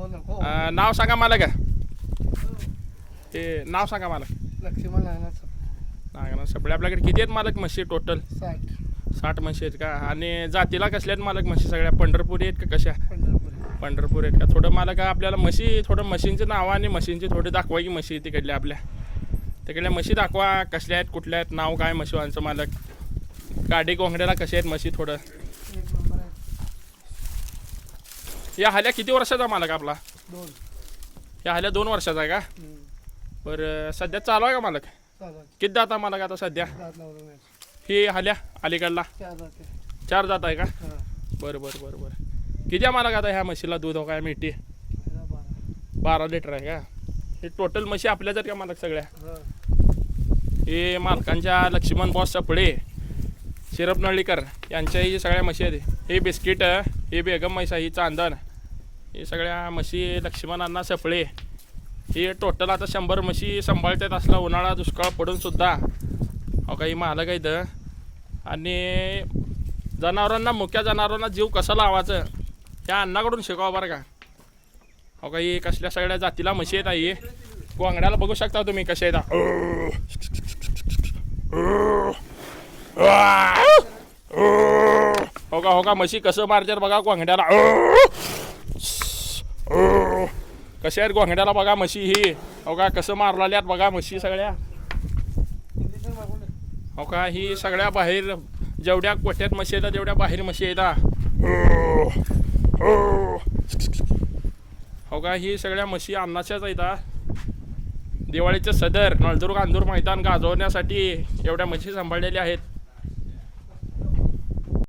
अं, नाव सांगा मला का ते नाव सांगा मला लक्ष्मण नानाचं नागना सगळे आपल्याकडे किती आहेत मालक म्हशी टोटल साठ. साठ म्हशी आहेत का? आणि जातीला कसल्या आहेत मालक म्हशी सगळ्या? पंढरपुरी आहेत का कशा? पंढरपूर. पंढरपूर आहेत का? थोडं मला का आपल्याला म्हशी थोडं म्हशींची नावं आणि म्हशींची थोडी दाखवा की म्हशी तिकडल्या आपल्या. तिकडल्या म्हशी दाखवा कसल्या आहेत कुठल्या आहेत नाव काय म्हशीवांचं मालक? गाडी कोंगड्याला कसे आहेत म्हशी थोडं? या हाल्या किती वर्षाचा मालक आपला? दोन. या हाल्या दोन वर्षाचा आहे का? हम्म. बरं सध्या चालू आहे का मालक. किती जाता मालक आता सध्या? दात लावलं नाही ही हाल्या अलीकडला? चार जाते चार जात आहे का? हां. बरं बरं बरं बरं. किती आहे मालक आता ह्या म्हशीला दूध हो काय मिठी? ह्याला बारा. बारा लिटर आहे का? हे टोटल म्हशी आपल्याच आहेत का मालक सगळ्या? हां. हे मालकांच्या लक्ष्मण बॉस सपडे शिरप नळीकर यांच्याही सगळ्या म्हशी आहेत. हे बिस्किट हे बेगम म्हैसा ही चांदण. हे सगळ्या म्हशी लक्ष्मणांना सफळे हे टोटल आता शंभर म्हशी सांभाळतात असला उन्हाळा दुष्काळ पडूनसुद्धा अहो काही मालक आहेत. आणि जनावरांना मुक्या जनावरांना जीव कसा लावायचं? त्या अण्णाकडून शिकावं बरं का. अहो काही कसल्या सगळ्या जातीला म्हशी येत आई? कोंगड्याला बघू शकता तुम्ही कसे आहेत. हो का हो का म्हशी कसं मारतात बघा कोंगड्याला. कशा आहेत गोंगड्याला बघा म्हशी ही. हो का कसं मारलाल्यात बघा म्हशी सगळ्या. हो का ही सगळ्या बाहेर जेवढ्या कोठ्यात म्हशी येतात तेवढ्या बाहेर म्हशी येतात. हो का ही सगळ्या म्हशी अन्नाच्याच येतात. दिवाळीचं सदर नळदुर्ग अंदूर मैदान गाजवण्यासाठी एवढ्या म्हशी सांभाळलेल्या आहेत.